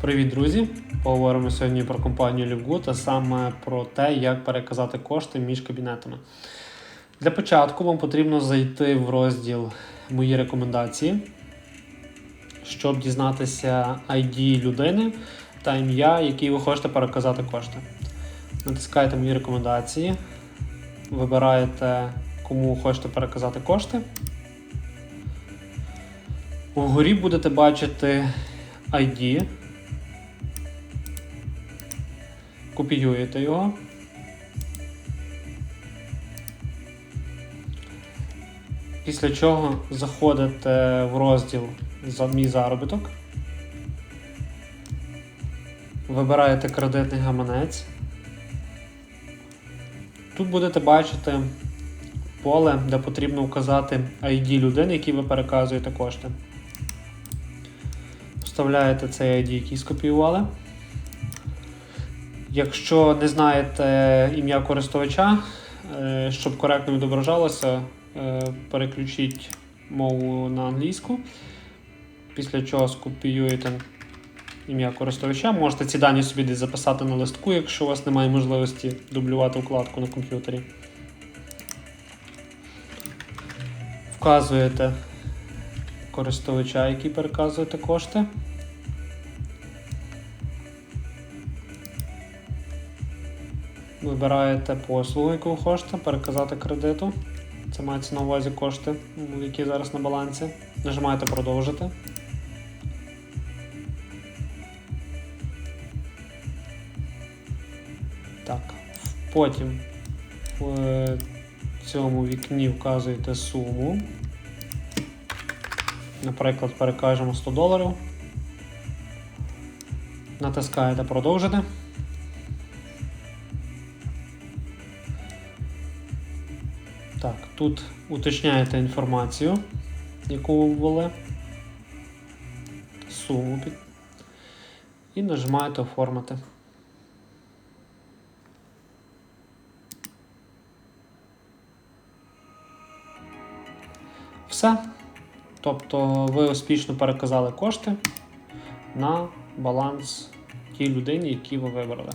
Привіт, друзі! Поговоримо сьогодні про компанію LiveGood, а саме про те, як переказати кошти між кабінетами. Для початку вам потрібно зайти в розділ Мої рекомендації, щоб дізнатися ID людини та ім'я, якій ви хочете переказати кошти. Натискаєте Мої рекомендації, вибираєте, кому хочете переказати кошти. Вгорі будете бачити ID. Копіюєте його. Після чого заходите в розділ за мій заробіток. Вибираєте кредитний гаманець. Тут будете бачити поле, де потрібно вказати ID людини, якій ви переказуєте кошти. Вставляєте цей ID, який скопіювали. Якщо не знаєте ім'я користувача, е, щоб коректно відображалося, е, переключіть мову на англійську. Після чого скопіюєте ім'я користувача. Можете ці дані собі десь записати на листку, якщо у вас немає можливості дублювати вкладку на комп'ютері. Вказуєте користувача, який переказуєте кошти. Вибираєте послугу, яку хочете, переказати кредиту. Це мається на увазі кошти, які зараз на балансі. Нажимаєте продовжити. Так. Потім в цьому вікні вказуєте суму. Наприклад, перекажемо 100 доларів. Натискаєте продовжити. Так, тут уточняєте інформацію, яку ви ввели, суму і нажимаєте оформити. Все. Тобто ви успішно переказали кошти на баланс тій людині, які ви вибрали.